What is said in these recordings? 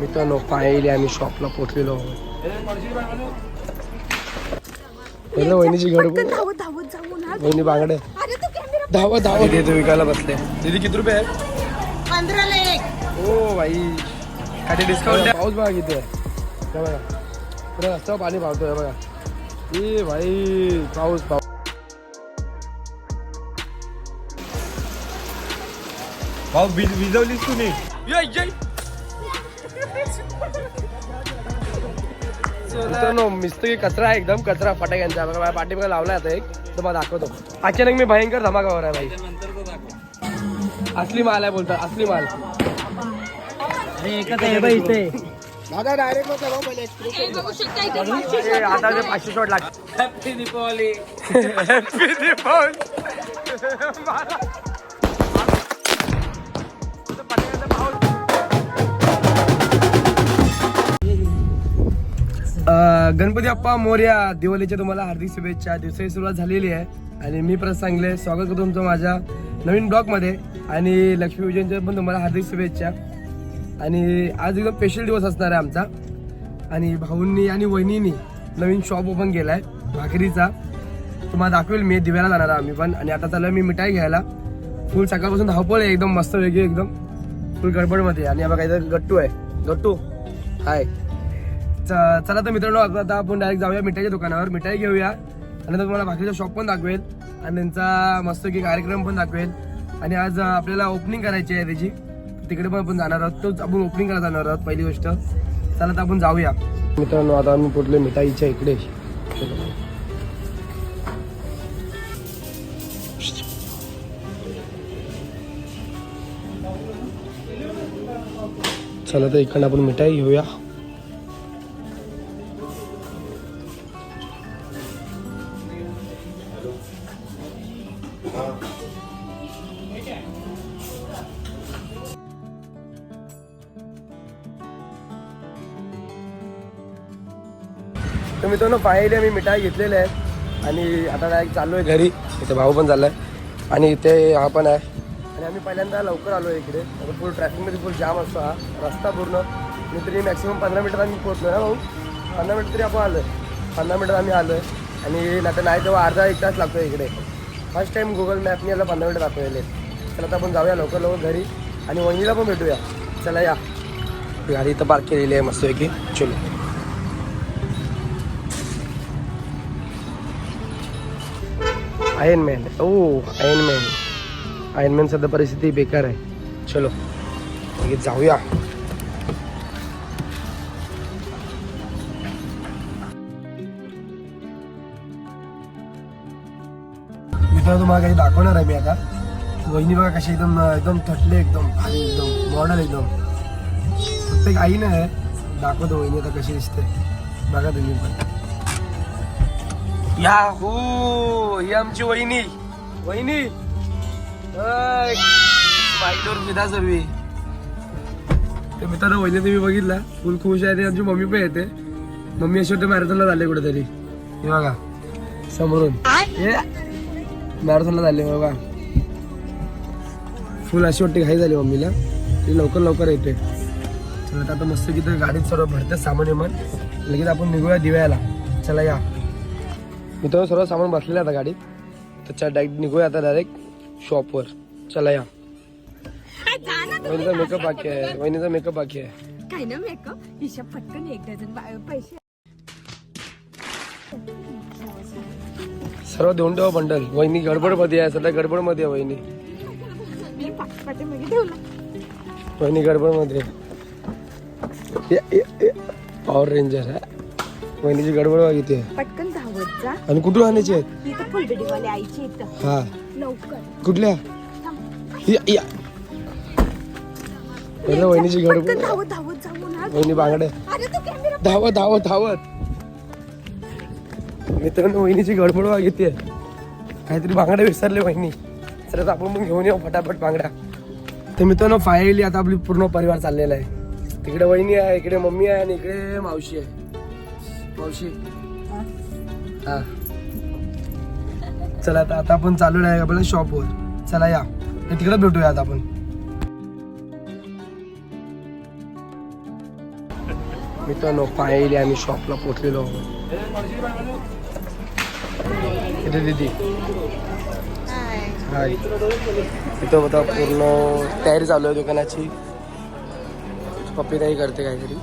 मित्रांनो पाहिली आम्ही शॉपला पोचलेलो आहोत. पहिलं वहिनीची ना वहिनी बांगडे. अरे तू कॅमेरा धावत धावत. इथे विकायला बसले. दीदी किती रुपये आहे भाई काही डिस्काउंट पाऊस बघा किती आहे. हे बघा. पुढे रस्त्यावर पाणी पावतोय हे बघा. ए भाई पाऊस पाऊस. भाऊ विजवलीस तुम्ही मित्रांनो मिस्त्री कचरा आहे एकदम कचरा फटाक्यांचा. बघा माझ्या पाठीमागे लावला आता एक. तुम्हाला दाखवतो. अचानक मी भयंकर धमाकावर आहे भाई. असली माल आहे बोलतात असली माल. दादा डायरेक्ट आता ते पाचशे शॉट लागतात. हॅपी दीपावली हॅपी दीपावली गणपती अप्पा मोर्या दिवाळीच्या तुम्हाला हार्दिक शुभेच्छा. दिवसाची सुरुवात झालेली आहे. आणि मी परत सांगले. स्वागत करतो तुमचं माझ्या नवीन ब्लॉगमध्ये. आणि लक्ष्मीपूजनच्या पण तुम्हाला हार्दिक शुभेच्छा. आणि आज एकदम स्पेशल दिवस असणार आहे आमचा. आणि भाऊंनी आणि वहिनीनी नवीन शॉप ओपन केला आहे भाकरीचा. तुम्हाला दाखवेल मी दिव्याला जाणार आहे आम्ही पण. आणि आता चालू मी मिठाई घ्यायला. फुल सकाळपासून धावपळ आहे एकदम मस्त वेगळी एकदम. फुल गडबडमध्ये. आणि बघा काहीतरी गट्टू आहे. गट्टू. हाय. चला तर मित्रांनो आता आपण डायरेक्ट जाऊया मिठाईच्या दुकानावर. मिठाई घेऊया. आणि नंतर तुम्हाला बाकीचा शॉप पण दाखवेल. आणि त्यांचा मस्त की कार्यक्रम पण दाखवेल. आणि आज आपल्याला ओपनिंग करायची आहे त्याची. तिकडे पण आपण जाणार आहोत. तोच आपण ओपनिंग करायला जाणार आहोत पहिली गोष्ट. चला तर आपण जाऊया. मित्रांनो आता आम्ही पोटले मिठाईच्या इकडे. चला तर इकडनं आपण मिठाई घेऊया. तर मित्रांनो फायनली आम्ही मिठाई घेतलेले आहे आणि आता डायरेक्ट चाललो आहे घरी. इथे भाऊ पण चाललाय. आणि इथे हा पण आहे. आणि आम्ही पहिल्यांदा लवकर आलो आहे इकडे. आता फुल ट्रॅफिकमध्ये फुल जाम असतो हा. रस्ता पूर्ण. मी तरी मॅक्सिमम पंधरा मिनिटात आम्ही पोहोचलो ना भाऊ? पंधरा मिनिट तरी आपण आलो आहे पंधरा मिनिटात आम्ही आलो आहे आणि आता नाही तेव्हा अर्धा एक तास लागतो इकडे. फर्स्ट टाइम गुगल मॅपने याला पंधरा मिनिटं दाखवलेले तर आता आपण जाऊया लवकर लवकर घरी. आणि वहिनीला पण भेटूया. चला या. गाडी इथं पार्क केलेली आहे मस्तपैकी. चलो. आयन मॅन ओ आयन मॅन आयन मॅन सध्या परिस्थिती बेकार आहे. चलो जाऊया. मित्रांनो तुम्हाला काही दाखवणार आहे मी आता. वहिनी बघा कशी एकदम एकदम थटले एकदम भारी एकदम मॉडल एकदम. प्रत्येक आई दाखवतो वहिनी आता कशी दिसते. बघा तुम्ही पण. या हो ही आमची वहिनी. वहिनी? बाईकवर विधा सर्वी तर मित्रांनो वहिनी तुम्ही बघितला. फुल खुश आहे आमची मम्मी पण येते. मम्मी अशी वाटते मॅरेथॉनला झाले कुठेतरी. हे बघा समोरून. मॅरेथॉनला झाले बघा. फुल अशी वाटते घाई झाली मम्मीला. ती लवकर लवकर येते. चला आता मस्त की गाडीत सर्व भरते सामान विमान लगेच आपण निघूया दिव्याला. चला या. मित्रांनो सर्व सामान बसलेलं आहे आता गाडीत. त्याच्या डायरेक्ट निघूया आता डायरेक्ट शॉपवर चला या. वहिनीचा मेकअप बाकी आहे. वहिनीचा मेकअप बाकी आहे. काय ना मेकअप हिशोब पटकन एक डझन बा- पैसे. सर्व देऊन ठेवा बंडल वहिनी गडबडमध्ये आहे सध्या गडबडमध्ये आहे वहिनी. मी पाच पाठीमागे ठेवला. वहिनी गडबडमध्ये. पॉवर रेंजर आहे. वहिनीची गडबड बघ इथे आहे. पटकन आणि कुठून आणायची आहेत? इथं फुलबेडीवाले आईची इथं. हा. लवकर. कुठल्या? या या. पहिलं वहिनीची पटकन गडबड धावत धावत जाऊ ना वहिनी बांगडे अरे तू कॅमेरा धावत धावत धावत. मित्रांनो वहिनीची गडबड बघ येते काहीतरी बांगड्या विसरले वहिनी. तर आता आपण पण घेऊन येऊ फटाफट बांगड्या. तर मित्रांनो फायनली आता आपली पूर्ण परिवार चाललेला आहे. तिकडे वहिनी आहे इकडे मम्मी आहे आणि इकडे मावशी आहे. मावशी. हा. चला आता आता आपण चालू आहे आपल्या शॉपवर चला या. तिकडे भेटूया आता आपण. मित्रांनो फायनली आम्ही शॉपला पोचलेलो आहोत. दिदी. हाय इथं होता पूर्ण तयारी चालू आहे दुकानाची. पप्पी ताई करते काहीतरी.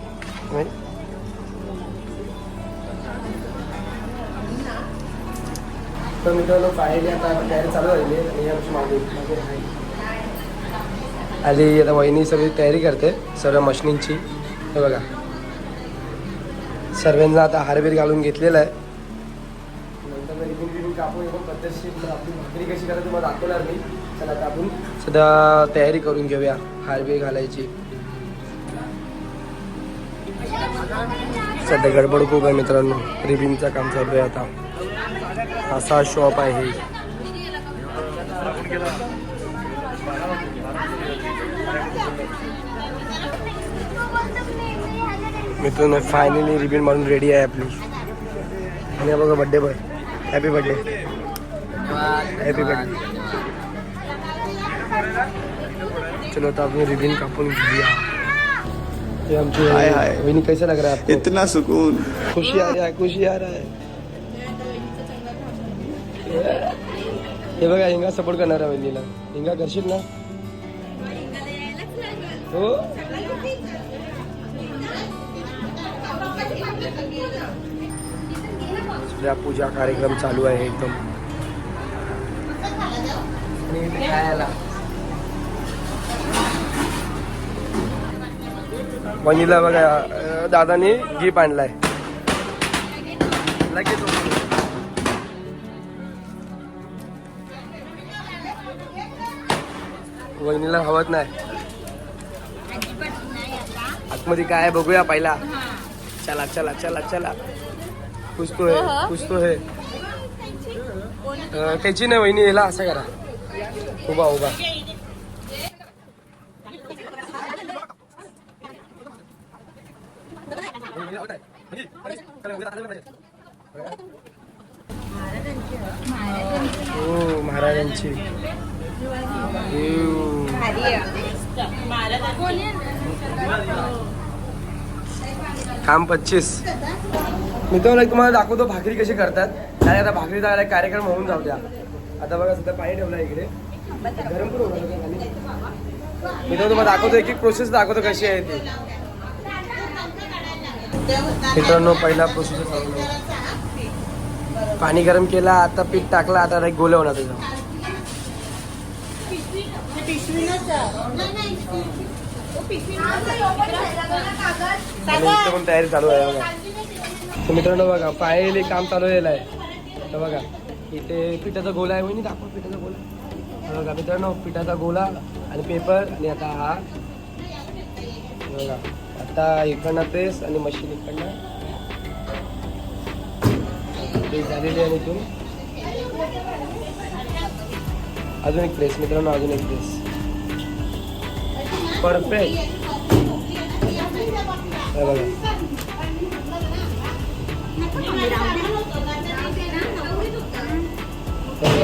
तर मित्रांनो फायनली आता तयारी चालू आहे. आणि आमची मागे मागे आहे. आली आता वहिनी सगळी तयारी करते सर्व मशिनींची. हे बघा. सर्वांना आता हारबीर घालून घेतलेला आहे. नंतर मग रिबीन बिबीन कापून एकदम पद्धतशीर मग आपली भाकरी कशी करायची तुम्हाला दाखवणार मी. चला आता आपण सध्या तयारी करून घेऊया हारबीर घालायची. सध्या गडबड खूप आहे मित्रांनो. रिबिनचं काम चालू आहे आता. असा शॉप आहे. मित्रांनो फायनली रिबिन मारून रेडी आहे आपली. आणि हा बघा birthday boy happy birthday happy birthday चलो तो आपने रिबिन कापून घेऊया. ये हाय, हाय. कैसा लग रहा है आपको? इतना सुकून. खुशी आ रहा है खुशी आ रहा है. हे बघा हिंगा सपोर्ट करणार आहे वहिनीला. हिंगा करशील ना? हो? सध्या पूजा कार्यक्रम चालू आहे एकदम. आणि खायला. वहिनीला बघा दादाने गिफ्ट आणलाय. लगेच. वहिनीला हवत नाही. आतमध्ये काय आहे बघूया पहिला. चला चला चला चला. कुछ तो है कुछ तो है. अं, त्याची नाही वहिनी याला असं करा. उभा उभा. हो महाराजांची. काम पच्चीस. मी तर तुम्हाला दाखवतो भाकरी कशी करतात. आणि आता भाकरी जायला कार्यक्रम होऊन जाऊ द्या. आता बघा सध्या पाणी ठेवलं इकडे. गरम करू मी तर तुम्हाला दाखवतो एक एक प्रोसेस दाखवतो कशी आहे ती. मित्रांनो पहिला प्रोसेस चालू पाणी गरम केला आता पीठ टाकला आता एक गोले होणार त्याचं. पण तयारी चालू आहे बघा. तर मित्रांनो बघा फायनली काम चालू झालेलं आहे. तर बघा इथे पिठाचा गोला आहे वहिनी दाखव पिठाचा गोला. बघा मित्रांनो पिठाचा गोला आणि पेपर आणि आता हा. हे बघा आता इकडनं प्रेस आणि मशीन इकडनं. प्रेस झालेली आहे इथून. अजून एक प्रेस मित्रांनो अजून एक प्रेस परफेक्ट.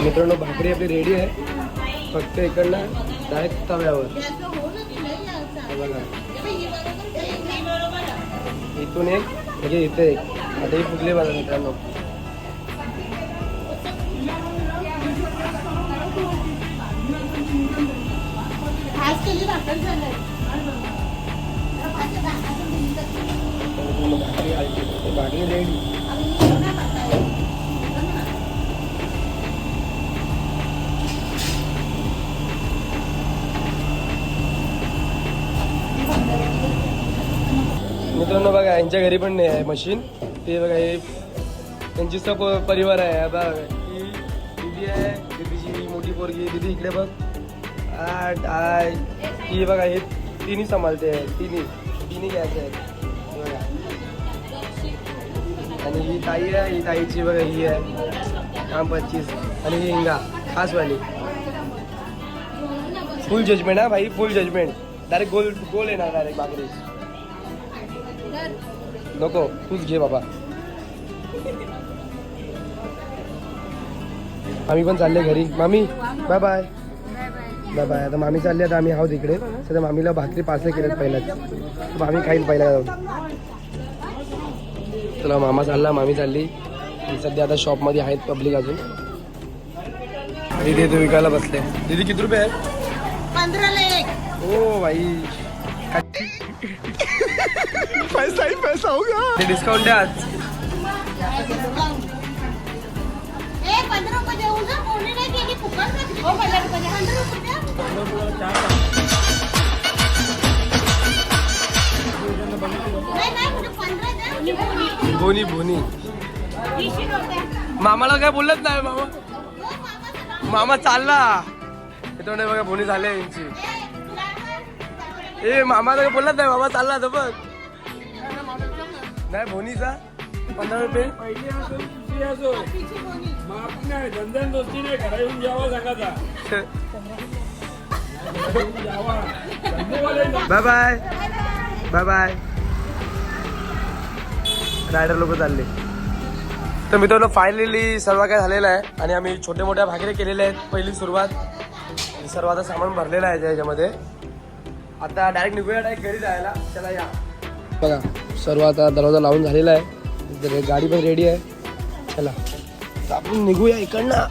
मित्रांनो भाकरी आपली रेडी आहे. फक्त इकडनं डायरेक्ट तव्यावर. बघा. इथून एक म्हणजे इथे एक. आता ही फुगली बघा मित्रांनो. भाकर ये लेडी मित्रांनो बघा यांच्या घरी पण नाही आहे मशीन. ते बघा हे त्यांची सब परिवार आहे. बघा ही दिदी आहे. दिदीची मोठी पोरगी दिदी इकडे बघ. आठ आय ही बघा हे तिन्ही सांभाळते. तिन्ही. तिन्ही घ्यायचे आहेत. आणि ही ताई आहे ही ताईची बघा ही आहे. काम पच्चीस आणि ही हिंगा खासवाली. फुल जजमेंट हा भाई फुल जजमेंट डायरेक्ट गोल गोल येणार डायरेक्ट भाकरी नको तूच घे बाबा. आम्ही पण चालले घरी. मामी बाय बाय बाय बाय आता मामी चालली आता आम्ही आहोत इकडे. सध्या मामीला भाकरी पार्सल केलेत पहिल्याच मामी खाईल पहिला जाऊन. चला मामा चालला मामी चालली. सध्या आता शॉपमध्ये आहेत पब्लिक अजून. दीदी ते विकायला बसले. दीदी किती रुपये आहे पंधराला एक. ओ भाई पैसा ही पैसा होगा डिस्काउंट द्या आज. पंधरा रुपये वीस रुपये मामाला काय बोलत नाही मामा. मामा चालला. नाही बघा बोनी झाले यांची. ए, मामाला काय बोलत नाही मामा चालला तर बघ. नाही बोनीचा? पंधरा रुपये. Bye bye. Bye bye rider लोक चालले. तर मित्रांनो फायनली सर्व काय झालेलं आहे आणि आम्ही छोट्या मोठ्या भाकरी केलेल्या आहेत पहिली सुरुवात. सर्व आता सामान भरलेलं आहे याच्यामध्ये. आता डायरेक्ट निघूया डायरेक्ट घरी जायला. चला या. बघा सर्व आता दरवाजा लावून झालेला आहे. गाडी पण रेडी आहे. चला. आपण निघूया इकडनं.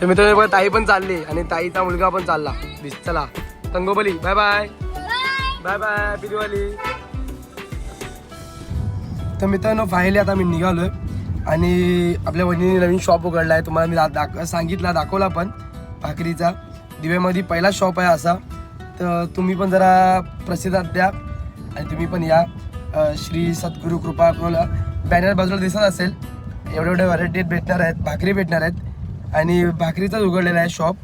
तर मित्रांनो बघा ताई पण चालली आणि ताईचा मुलगा पण चालला. चला. तंगोबली बाय बाय बाय बाय पिदिवाली तर मित्रांनो फायनली आता मी निघालोय. आणि आपल्या वहिनीने नवीन शॉप उघडला आहे तुम्हाला मी दा- दाख सांगितला दाखवला पण. भाकरीचा. दिव्यामध्ये पहिला शॉप आहे असा. तर तुम्ही पण जरा प्रसिद्धात द्या. आणि तुम्ही पण या. श्री सद्गुरू कृपा आपल्याला बॅनर बाजूला दिसत असेल. एवढे एवढे व्हरायटीत भेटणार आहेत. भाकरी भेटणार आहेत. आणि भाकरीचाच उघडलेला आहे शॉप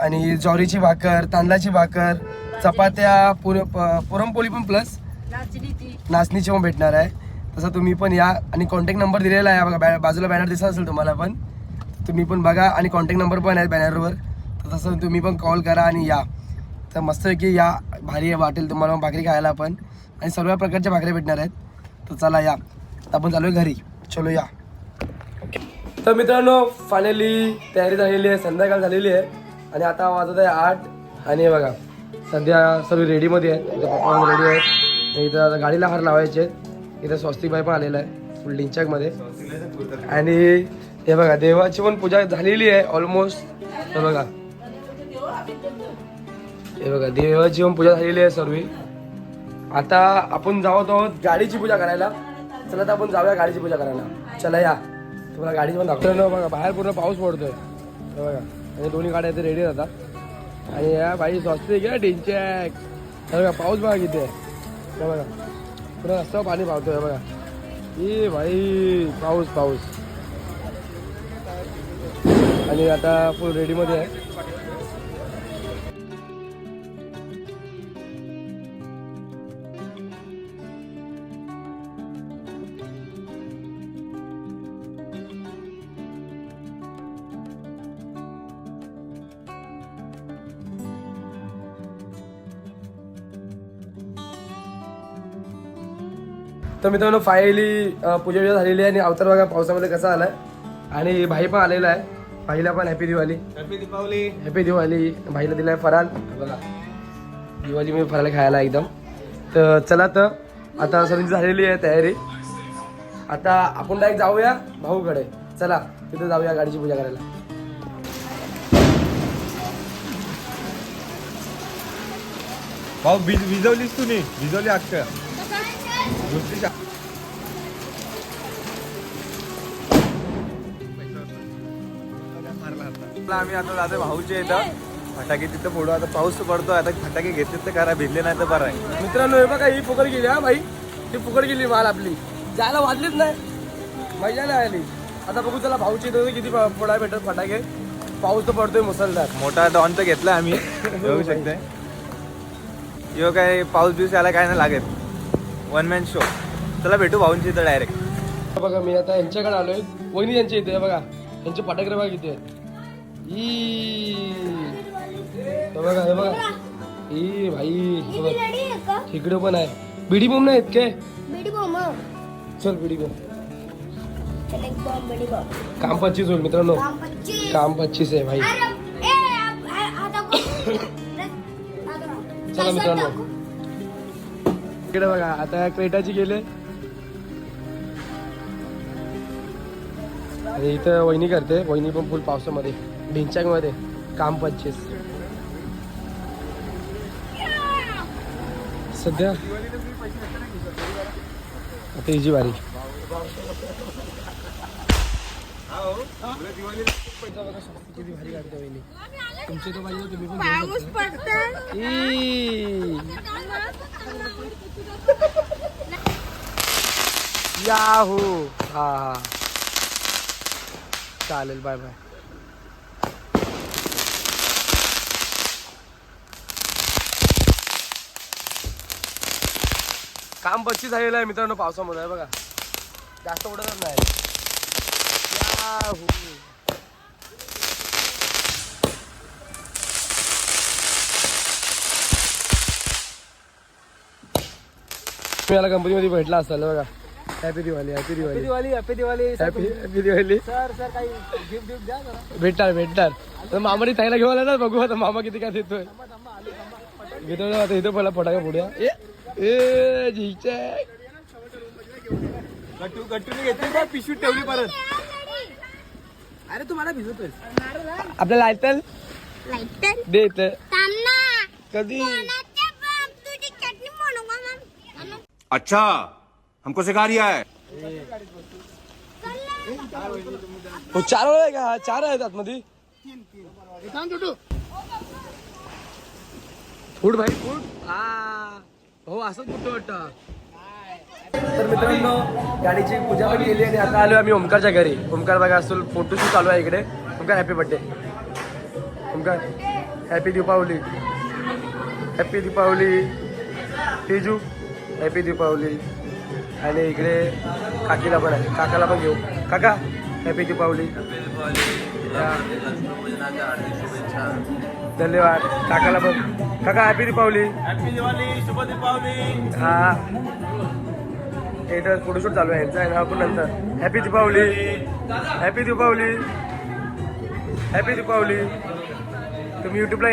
आणि ज्वारीची भाकर तांदळाची भाकर चपात्या पुर प- पुरणपोळी पण प्लस नाचणीची पण भेटणार आहे. तसं तुम्ही पण या आणि कॉन्टॅक्ट नंबर दिलेला आहे. बघा बॅ- बाजूला बॅनर दिसत असेल तुम्हाला पण. तुम्ही पण बघा आणि कॉन्टॅक्ट नंबर पण आहे बॅनरवर तर तसं तुम्ही पण कॉल करा आणि या. तर मस्त की या. भारी वाटेल तुम्हाला भाकरी खायला पण. आणि सर्व प्रकारच्या भाकरी भेटणार आहेत. तर चला या. आपण चालू आहे घरी. चलो या. तर मित्रांनो फायनली तयारी झालेली आहे. संध्याकाळ झालेली आहे. आणि आता वाजत आहे आठ. आणि हे बघा सध्या सर्व रेडीमध्ये आहेत इथं पप्पा रेडी आहेत. इथं आता गाडीला हार लावायचे आहेत. इथं स्वस्तिकबाई पण आलेला आहे फुल डिंचकमध्ये आणि हे बघा देवाची पण पूजा झालेली आहे ऑलमोस्ट हे बघा. हे बघा देवाची पण पूजा झालेली आहे सर्व. आता आपण जावत आहोत गाडीची पूजा करायला. चला तर आपण जाऊया गाडीची पूजा करायला. चला या. तुम्हाला गाडीची पण दाखवतो. ना बघा बाहेर पूर्ण पाऊस पडतोय. हे बघा. आणि दोन्ही गाड्या इथे रेडी जातात आणि या बाई स्वस्ती घ्या डिंचॅक हे बघा पाऊस बघा किती आहे. हे बघा. पुन्हा रस्त्यावर पाणी पावतोय बघा. ई भाई पाऊस पाऊस. आणि आता फुल रेडीमध्ये आहे. तर मित्रांनो फायली पूजा पूजा झालेली आहे आणि अवतार बघा पावसामध्ये कसा आलाय. आणि भाई पण आलेला आहे. भाईला पण happy Diwali. Happy Deepawali happy Diwali. भाईला दिलाय फराल बघा. दिवाळी मी फराल खायला एकदम. तर चला तर आता सर्वांची झालेली आहे तयारी. आता आपण डायरेक्ट जाऊया भाऊकडे. चला तिथे जाऊया गाडीची पूजा करायला. भाऊ भिज भिजवलीस तू नाही भिजवली अक्ष शा- आम्ही आता जातो भाऊच्या इथं. फटाके तिथं फोडू. आता पाऊस पडतो आता फटाके घेतले तर करा भिजले नाही तर बरं आहे. मित्रांनो हे बघा ही फुकट गेली हा भाई. ही फुकट गेली माल आपली. जायला वाजलीच नाही. मजा नाही आली. आता बघू चला भाऊची इथं किती फ- फोडाय भेटत फटाके. पाऊस तर पडतोय मुसळधार. मोठा डॉन तर घेतला आम्ही. बघू शकते यो काय पाऊस बिऊस याला काय नाही लागत. वन मॅन शो चला भेटू भाऊंची इथं डायरेक्ट बघा मी आता यांच्याकडे आलोय. वहिनी यांच्या इथे बघा. यांचे फटाके बघा किती आहेत हे बघा हे बघा. ई भाई. इकडे पण आहे. बिडी बोम नाही आहेत काय? चल बिडी बोम. काम पच्चीस होईल मित्रांनो. काम पच्चीस. आहे भाई. चला मित्रांनो. इकडे बघा आता क्रेटाची गेले आणि इथं वहिनी करते. वहिनी पण फुल पावसामध्ये. ढिंचाकमध्ये काम पंचवीस. सध्या आता हिची बारी किती भारी काढते वहिनी तुमचे तो पाहिजे तुम्ही पण घेऊ पाऊस शकता. पडतोय. ई. याहू. हा हा. चालेल बाय बाय काम बच्ची झालेलं आहे मित्रांनो पावसामध्ये आहे बघा. जास्त उडत नाही. तुम्हाला याला कंपनीमध्ये भेटला असेल बघा. Happy Diwali happy Diwali Diwali happy Diwali happy happy Diwali sir sir काही गिफ्ट गिफ्ट द्या जरा. भेटणार भेटणार. तर मामाने ताईला घेऊन आला ना बघू आता मामा किती काय देतोय. घेतो ना आता इथं पहिला फटाका पुढे ए ए झिचे गट्टू गट्टूने घेतली का? पिशवी ठेवली परत. अरे तुम्हाला भिजवतोय आपल्याला ऐकल लाईटर दे इथं. कधी? अच्छा हमको सिखा रिया है। हो चार आहे हा, चार आहेत आतमध्ये फ़ूड भाई फ़ूड। हा असंच कुठं वाटतं तर मित्रांनो गाडीची पूजा पण केली आणि आता आलो आम्ही ओमकारच्या घरी. ओमकार बघा असतो फोटोशूट चालू आहे इकडे. Omkar happy birthday Omkar happy Deepawali. Happy Deepawali. Teju happy Deepawali. आणि इकडे काकीला पण आहे. काकाला पण घेऊ. काका हॅपी दीपावली. धन्यवाद. काकाला पण. काका हॅपी दीपावली. हॅपी दिवाळी शुभ दीपावली. हा. इथं फोटोशूट चालू आहे. यांचा आहे ना आपण नंतर. Happy Deepawali. Happy Deepawali. Happy Deepawali. तुम्ही युट्यूबला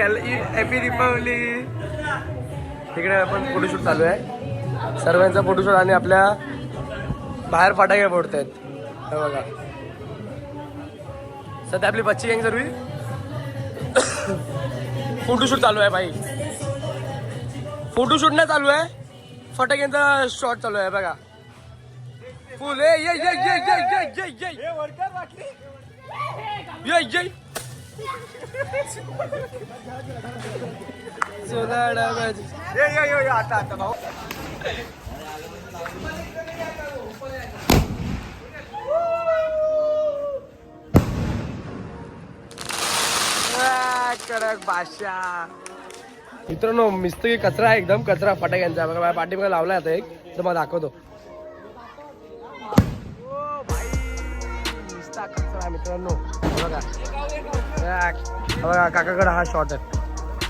हॅपी दीपावली. इकडे आपण फोटोशूट चालू आहे. सर्वांचा फोटोशूट आणि आपल्या बाहेर फटाके फोडत आहेत हे बघा. सध्या आपली बच्ची गँग सर्वी. फोटोशूट चालू आहे भाई. फोटोशूट नाही चालू आहे. फटाक्यांचा शॉट चालू आहे बघा. फुल ए ये ये ये ये ये ये ये ये ये आता आता भाऊ. कडक भाषा. मित्रांनो मिस्तकी कचरा आहे एकदम कचरा फटाक्यांचा. बघा माझ्या पाठीमागे लावला आता एक. तर मला दाखवतो. कचरा मित्रांनो. बघा. बघा काकाकडे हा शॉर्ट आहे.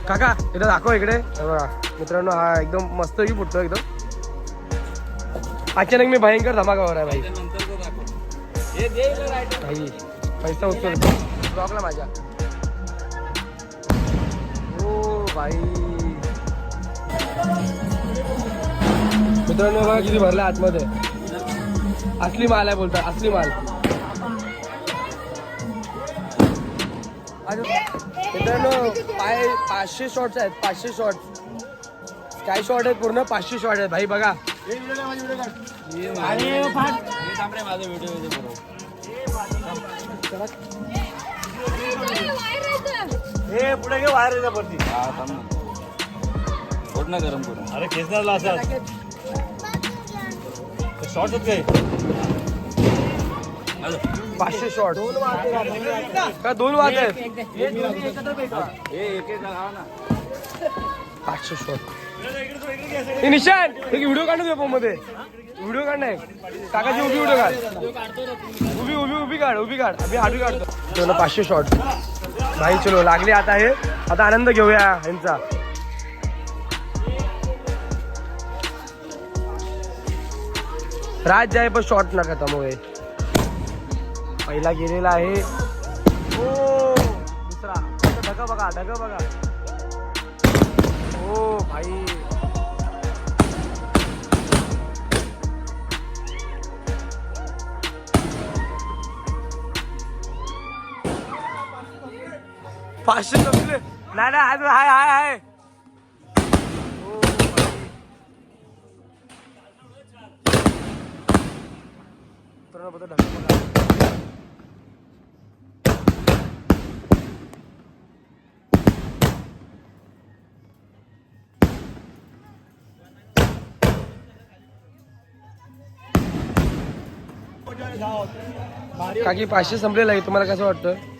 काका इथं दाखव इकडे. बघा मित्रांनो हा एकदम मस्त फुटतो एकदम. अचानक मी भयंकर धमाकावर आहे भाई. भाई पैसा उचल. ब्लॉकला माझ्या. ओ भाई. मित्रांनो बघा किती भरलं आतमध्ये. असली माल आहे बोलतात असली माल. मित्रांनो पाय पाचशे शॉट्स आहेत पाचशे शॉट्स काय शॉट आहेत पूर्ण पाचशे शॉट आहेत. भाई बघा. हे पुढे घे बाहेर येतं वरती अरे खेचणारला असा शॉर्ट होत काय पाचशे शॉट. का दोन वाद आहेत पाचशे शॉर्ट हे निशान एक व्हिडिओ काढू दे मध्ये व्हिडिओ काढ नाही काकाची उभी व्हिडिओ काढ उभी उभी उभी काढ उभी काढ. आम्ही आडवी काढतो. दोन पाचशे शॉट नाही चलो लागले आता हे. आता आनंद घेऊया यांचा. राज जाय पण शॉर्ट नका त्यामुळे. पहिला गेलेला आहे. ओ दुसरा. ढग बघा ढग बघा. पाचशे नाही नाही अजून हाय हाय हाय. काकी पाचशे संपलेलं आहे तुम्हाला कसं वाटतं?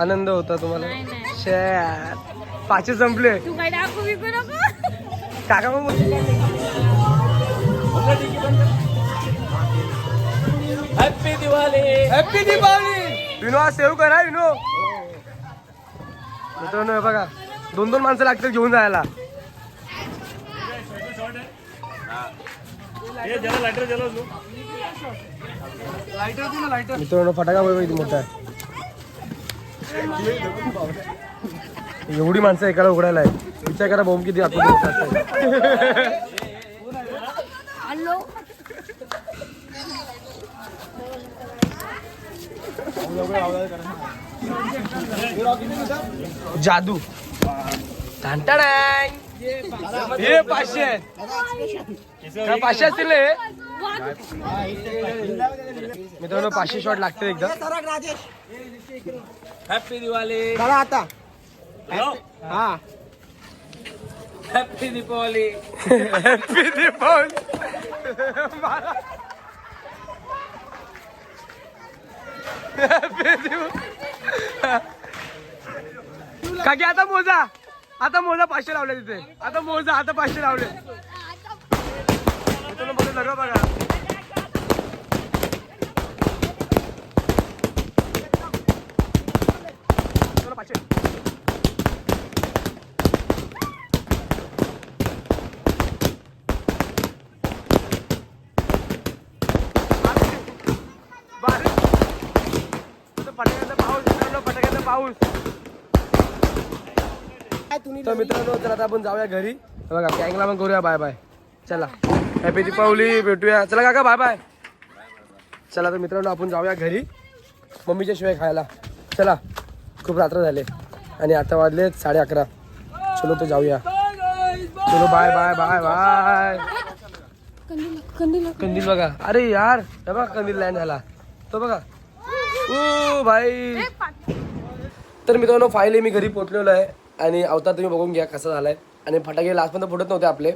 आनंद होता तुम्हाला? नाही, नाही. शेट. पाचशे संपले. तू काय दाखवू बिकू नको काका मग हॅपी दिवाळी हॅपी दीपावली विनो आज सेव्ह करा विनो. मित्रांनो हे बघा. दोन दोन माणसं लागतील घेऊन जायला. हे जरा लायटर जला तू मित्रांनो फटाका बघा किती मोठा आहे. एवढी माणसं एकाला उघडायला आहे विचार करा बॉम्ब किती. हॅलो जादू. हे पाचशे पाचशे असतील? मित्रांनो पाचशे शॉट लागतील एकदा. हॅपी दिवाळी चला आता. हा. हॅपी दीपावली हॅपी दीपावली काकी आता मोजा. आता मोजा पाचशे लावले तिथे. आता मोजा आता पाचशे लावले. फटाक्याचा पाऊस तर मित्रांनो तर आता आपण जाऊया घरी. बघा गँगला पण करूया. बाय बाय चला. हॅपी दीपावली भेटूया. चला काका बाय बाय चला तर मित्रांनो आपण जाऊया घरी. मम्मीच्या शिवाय खायला. चला खूप रात्र झाले. आणि आता वाजले साडे अकरा. चलो तर जाऊया. चलो बाय बाय बाय बाय कंदील कंदील बघा. अरे यार बघा कंदील लँड झाला. तो बघा. ओ भाई. तर मित्रांनो फायली मी घरी पोचलेलो आहे. आणि अवतार तुम्ही बघून घ्या कसा झालाय. आणि फटाके लास्टपर्यंत फुटत नव्हते आपले.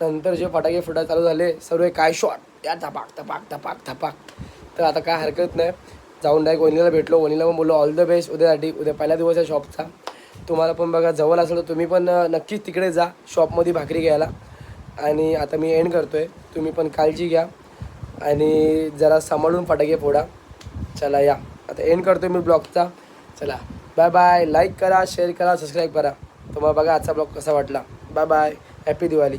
नंतर जे फटाके फुटायला चालू झाले सर्व काय शॉट त्या धपाक धपाक धपाक धपाक. तर आता काय हरकत नाही. जाऊन डायरेक्ट वनीला भेटलो. वनीला पण बोललो ऑल द बेस्ट उद्यासाठी उद्या पहिला दिवस आहे शॉपचा तुम्हाला पण बघा जवळ असेल तर तुम्ही पण नक्कीच तिकडे जा शॉपमध्ये भाकरी घ्यायला. आणि आता मी एंड करतो आहे तुम्ही पण काळजी घ्या. आणि जरा सांभाळून फटाके फोडा. चला या. आता एंड करतो मी ब्लॉगचा चला. बाय बाय लाईक करा शेअर करा सबस्क्राईब करा. तुम्हाला बघा आजचा ब्लॉग कसा वाटला. Bye bye happy Diwali